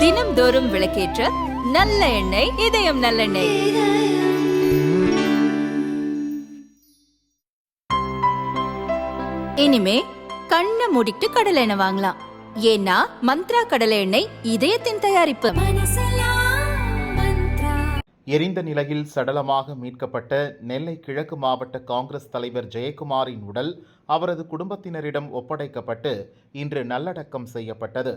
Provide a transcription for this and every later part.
தினம்தோறும் விளக்கேற்ற நல்ல எண்ணெய் இதயம் நல்லெண்ணெய். இனிமே கண்ணை மூடிட்டு கடலை எண்ணெய் வாங்கலாம். ஏன்னா மந்த்ரா கடலை எண்ணெய் இதயத்தின் தயாரிப்பு. எரிந்த நிலையில் சடலமாக மீட்கப்பட்ட நெல்லை கிழக்கு மாவட்ட காங்கிரஸ் தலைவர் ஜெயக்குமாரின் உடல் அவரது குடும்பத்தினரிடம் ஒப்படைக்கப்பட்டு இன்று நல்லடக்கம் செய்யப்பட்டது.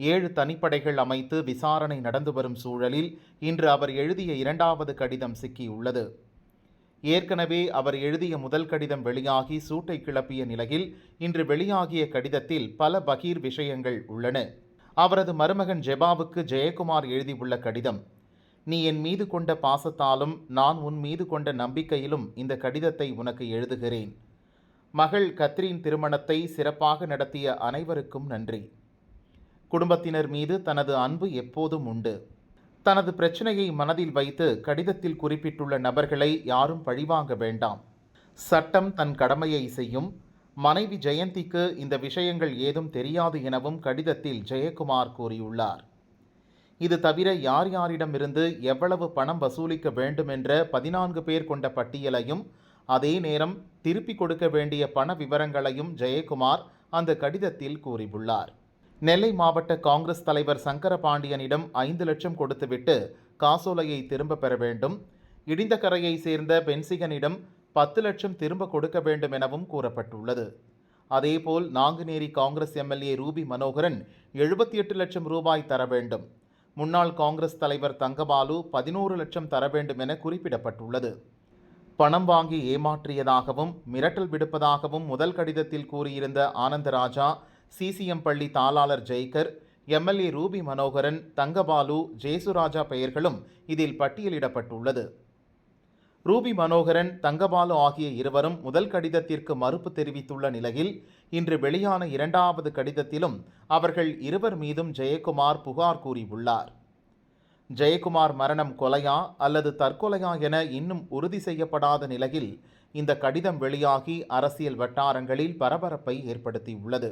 ஏழு தனிப்படைகள் அமைத்து விசாரணை நடந்து வரும் சூழலில் இன்று அவர் எழுதிய இரண்டாவது கடிதம் சிக்கியுள்ளது. ஏற்கனவே அவர் எழுதிய முதல் கடிதம் வெளியாகி சூட்டை கிளப்பிய நிலையில் இன்று வெளியாகிய கடிதத்தில் பல பகீர் விஷயங்கள் உள்ளன. அவரது மருமகன் ஜெபாவுக்கு ஜெயக்குமார் எழுதியுள்ள கடிதம் நீ என் மீது கொண்ட பாசத்தாலும் நான் உன் மீது கொண்ட நம்பிக்கையிலும் இந்த கடிதத்தை உனக்கு எழுதுகிறேன். மகள் கத்ரீன் திருமணத்தை சிறப்பாக நடத்திய அனைவருக்கும் நன்றி. குடும்பத்தினர் மீது தனது அன்பு எப்போதும் உண்டு. தனது பிரச்சனையை மனதில் வைத்து கடிதத்தில் குறிப்பிட்டுள்ள நபர்களை யாரும் பழிவாங்க வேண்டாம். சட்டம் தன் கடமையை செய்யும். மனைவி ஜெயந்திக்கு இந்த விஷயங்கள் ஏதும் தெரியாது எனவும் கடிதத்தில் ஜெயக்குமார் கூறியுள்ளார். இது தவிர யார் யாரிடமிருந்து எவ்வளவு பணம் வசூலிக்க வேண்டும் என்ற பதினான்கு பேர் கொண்ட பட்டியலையும் அதே நேரம் திருப்பிக் கொடுக்க வேண்டிய பண விவரங்களையும் ஜெயக்குமார் அந்த கடிதத்தில் கூறியுள்ளார். நெல்லை மாவட்ட காங்கிரஸ் தலைவர் சங்கரபாண்டியனிடம் ஐந்து லட்சம் கொடுத்துவிட்டு காசோலையை திரும்ப பெற வேண்டும். இடிந்த கரையை சேர்ந்த பென்சிகனிடம் பத்து லட்சம் திரும்ப கொடுக்க வேண்டும் எனவும் கூறப்பட்டுள்ளது. அதேபோல் நாங்குநேரி காங்கிரஸ் எம்எல்ஏ ரூபி மனோகரன் எழுபத்தி எட்டு லட்சம் ரூபாய் தர வேண்டும். முன்னாள் காங்கிரஸ் தலைவர் தங்கபாலு பதினோரு லட்சம் தர வேண்டும் என குறிப்பிடப்பட்டுள்ளது. பணம் வாங்கி ஏமாற்றியதாகவும் மிரட்டல் விடுப்பதாகவும் முதல் கடிதத்தில் கூறியிருந்த ஆனந்தராஜா சிசிஎம் பள்ளி தாளாளர் ஜெய்கர் எம்எல்ஏ ரூபி மனோகரன் தங்கபாலு ஜேசுராஜா பெயர்களும் இதில் பட்டியலிடப்பட்டுள்ளது. ரூபி மனோகரன் தங்கபாலு ஆகிய இருவரும் முதல் கடிதத்திற்கு மறுப்பு தெரிவித்துள்ள நிலையில் இன்று வெளியான இரண்டாவது கடிதத்திலும் அவர்கள் இருவர் மீதும் ஜெயக்குமார் புகார் கூறியுள்ளார். ஜெயக்குமார் மரணம் கொலையா அல்லது தற்கொலையா என இன்னும் உறுதி செய்யப்படாத நிலையில் இந்த கடிதம் வெளியாகி அரசியல் வட்டாரங்களில் பரபரப்பை ஏற்படுத்தியுள்ளது.